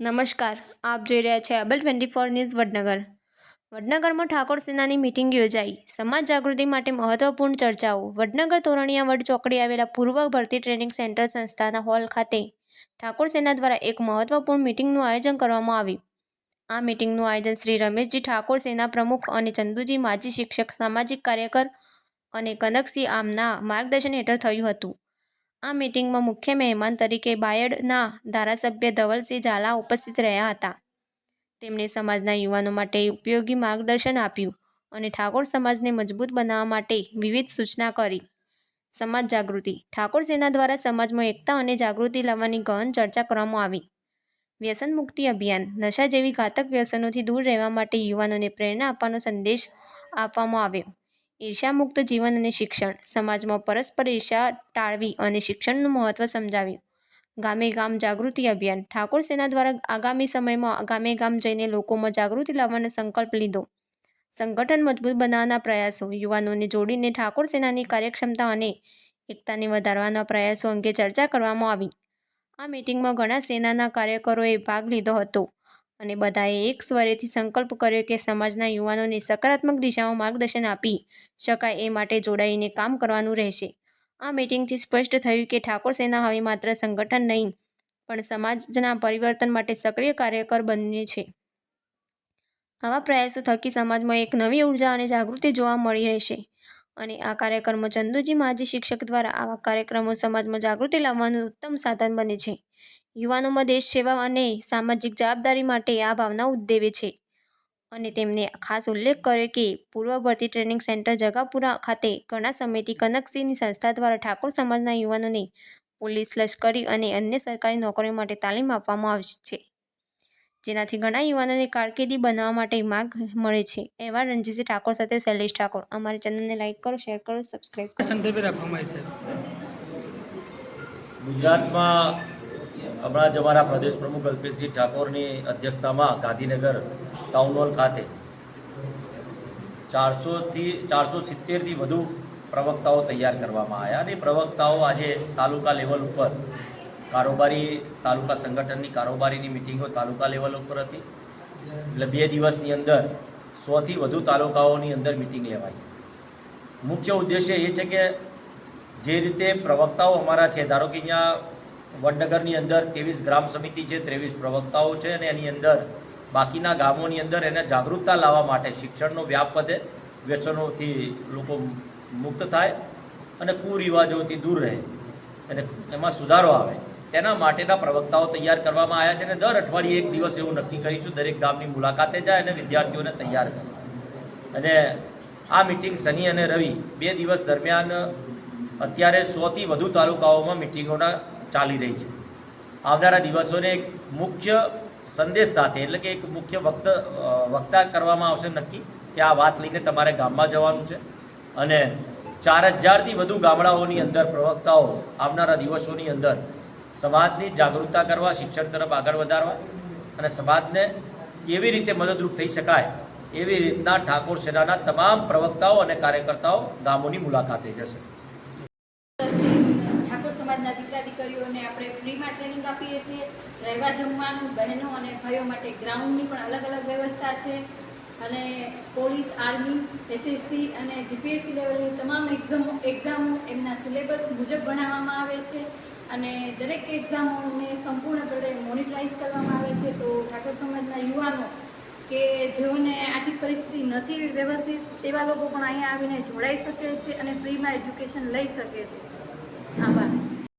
નમસ્કાર, આપ જોઈ રહ્યા છે અબલ ટ્વેન્ટી ફોર ન્યૂઝ વડનગર. વડનગરમાં ઠાકોર સેનાની મિટિંગ યોજાઈ. સમાજ જાગૃતિ માટે મહત્વપૂર્ણ ચર્ચાઓ. વડનગર તોરણિયા વડ ચોકડી આવેલા પૂર્વ ભરતી ટ્રેનિંગ સેન્ટર સંસ્થાના હોલ ખાતે ઠાકોર સેના દ્વારા એક મહત્વપૂર્ણ મિટિંગનું આયોજન કરવામાં આવ્યું. આ મિટિંગનું આયોજન શ્રી રમેશજી ઠાકોર સેના પ્રમુખ અને ચંદુજી માજી શિક્ષક, સામાજિક કાર્યકર અને કનકસિંહ આમના માર્ગદર્શન હેઠળ થયું હતું. આ મિટિંગમાં મુખ્ય મહેમાન તરીકે બાયડના ધારાસભ્ય ધવલસિંહ ઝાલા ઉપસ્થિત રહ્યા હતા. તેમણે સમાજના યુવાનો માટે ઉપયોગી માર્ગદર્શન આપ્યું અને ઠાકોર સમાજને મજબૂત બનાવવા માટે વિવિધ સૂચના કરી. સમાજ જાગૃતિ. ઠાકોર સેના દ્વારા સમાજમાં એકતા અને જાગૃતિ લાવવાની ગહન ચર્ચા કરવામાં આવી. વ્યસન મુક્તિ અભિયાન. નશા જેવી ઘાતક વ્યસનોથી દૂર રહેવા માટે યુવાનોને પ્રેરણા આપવાનો સંદેશ આપવામાં આવ્યો. ઈર્ષ્યામુક્ત જીવન અને શિક્ષણ. સમાજમાં પરસ્પર ઈર્ષ્યા ટાળવી અને શિક્ષણનું મહત્વ સમજાવ્યું. ગામે ગામ જાગૃતિ અભિયાન. ઠાકોર સેના દ્વારા આગામી સમયમાં ગામે ગામ જઈને લોકોમાં જાગૃતિ લાવવાનો સંકલ્પ લીધો. સંગઠન મજબૂત બનાવવાના પ્રયાસો. યુવાનોને જોડીને ઠાકોર સેનાની કાર્યક્ષમતા અને એકતાને વધારવાના પ્રયાસો અંગે ચર્ચા કરવામાં આવી. આ મિટિંગમાં ઘણા સેનાના કાર્યકરોએ ભાગ લીધો હતો. અને બધાએ એક સ્વરેથી સંકલ્પ કર્યો કે સમાજના યુવાનોને સકારાત્મક દિશામાં માર્ગદર્શન આપી શકાય એ માટે જોડાઈને કામ કરવાનું રહેશે. આ મિટિંગથી સ્પષ્ટ થયું કે ઠાકોર સેના હવે માત્ર સંગઠન નહીં, પણ સમાજના પરિવર્તન માટે સક્રિય કાર્યકર બને છે. આવા પ્રયાસો થકી સમાજમાં એક નવી ઊર્જા અને જાગૃતિ જોવા મળી રહેશે. અને આ કાર્યક્રમો ચંદુજી માજી શિક્ષક દ્વારા આવા કાર્યક્રમો સમાજમાં જાગૃતિ લાવવાનું ઉત્તમ સાધન બને છે. યુવાનોમાં દેશ સેવા અને સામાજિક જવાબદારી માટે આ ભાવના ઉદ્દેવે છે. અને તેમને ખાસ ઉલ્લેખ કર્યો કે પૂર્વ ભરતી ટ્રેનિંગ સેન્ટર જગાપુરા ખાતે ઘણા સમયથી કનકસિંહની સંસ્થા દ્વારા ઠાકોર સમાજના યુવાનોને પોલીસ લશ્કરી અને અન્ય સરકારી નોકરીઓ માટે તાલીમ આપવામાં આવે છે. જેનાથી ઘણા યુવાનોને કારકિર્દી બનાવવા માટે માર્ગ મળે છે. એવા રણજીત ઠાકોર સાથે શૈલેષ ઠાકોર. અમારા ચેનલને લાઇક કરો શેર કરો સબસ્ક્રાઈબ કરો. સંદર્ભે રાખવામાં આવી સાહેબ ગુજરાતમાં હમણાં જ અમારા પ્રદેશ પ્રમુખ અલ્પેશજી ઠાકોરની અધ્યક્ષતામાં ગાંધીનગર ટાઉન હોલ ખાતે ચારસોથી ચારસો સિત્તેરથી વધુ પ્રવક્તાઓ તૈયાર કરવામાં આવ્યા અને પ્રવક્તાઓ આજે તાલુકા લેવલ ઉપર કારોબારી તાલુકા સંગઠનની કારોબારીની મિટિંગો તાલુકા લેવલ ઉપર હતી. એટલે બે દિવસની અંદર સોથી વધુ તાલુકાઓની અંદર મિટિંગ લેવાઈ. મુખ્ય ઉદ્દેશ્ય એ છે કે જે રીતે પ્રવક્તાઓ અમારા છે, ધારો કે અહીંયા વડનગરની અંદર ત્રેવીસ ગ્રામ સમિતિ છે, ત્રેવીસ પ્રવક્તાઓ છે અને એની અંદર બાકીના ગામોની અંદર એને જાગૃતતા લાવવા માટે શિક્ષણનો વ્યાપ વધે, વ્યસનોથી લોકો મુક્ત થાય અને કુરિવાજોથી દૂર રહે અને એમાં સુધારો આવે. તેના માટેના પ્રવક્તાઓ તૈયાર કરવામાં આવ્યા છે અને દર અઠવાડિયે એક દિવસ એવું નક્કી કરીશું, દરેક ગામની મુલાકાતે જાય અને વિદ્યાર્થીઓને તૈયાર કરે. અને આ મિટિંગ શનિ અને રવિ બે દિવસ દરમિયાન અત્યારે સોથી વધુ તાલુકાઓમાં મિટિંગોના ચાલી રહી છે. આવનારા દિવસોને એક મુખ્ય સંદેશ સાથે, એટલે કે એક મુખ્ય વક્ત વક્તા કરવામાં આવશે નક્કી કે આ વાત લઈને તમારે ગામમાં જવાનું છે. અને ચાર હજારથી વધુ ગામડાઓની અંદર પ્રવક્તાઓ આવનારા દિવસોની અંદર સમાજની જાગૃતતા કરવા, શિક્ષણ તરફ આગળ વધારવા અને સમાજને કેવી રીતે મદદરૂપ થઈ શકાય એવી રીતના ઠાકોર સેનાના તમામ પ્રવક્તાઓ અને કાર્યકર્તાઓ ગામોની મુલાકાતે જશે. સમાજના દીકરા દીકરીઓને આપણે ફ્રીમાં ટ્રેનિંગ આપીએ છીએ. રહેવા જમવાનું, બહેનો અને ભાઈઓ માટે ગ્રાઉન્ડની પણ અલગ અલગ વ્યવસ્થા છે. અને પોલીસ, આર્મી, એસએસસી અને જીપીએસસી લેવલની તમામ એક્ઝામો એક્ઝામો એમના સિલેબસ મુજબ ભણાવવામાં આવે છે. અને દરેક એક્ઝામોને સંપૂર્ણપણે મોનિટરાઇઝ કરવામાં આવે છે. તો ઠાકોર સમાજના યુવાનો કે જેઓને આર્થિક પરિસ્થિતિ નથી વ્યવસ્થિત, તેવા લોકો પણ અહીંયા આવીને જોડાઈ શકે છે અને ફ્રીમાં એજ્યુકેશન લઈ શકે છે. આભાર.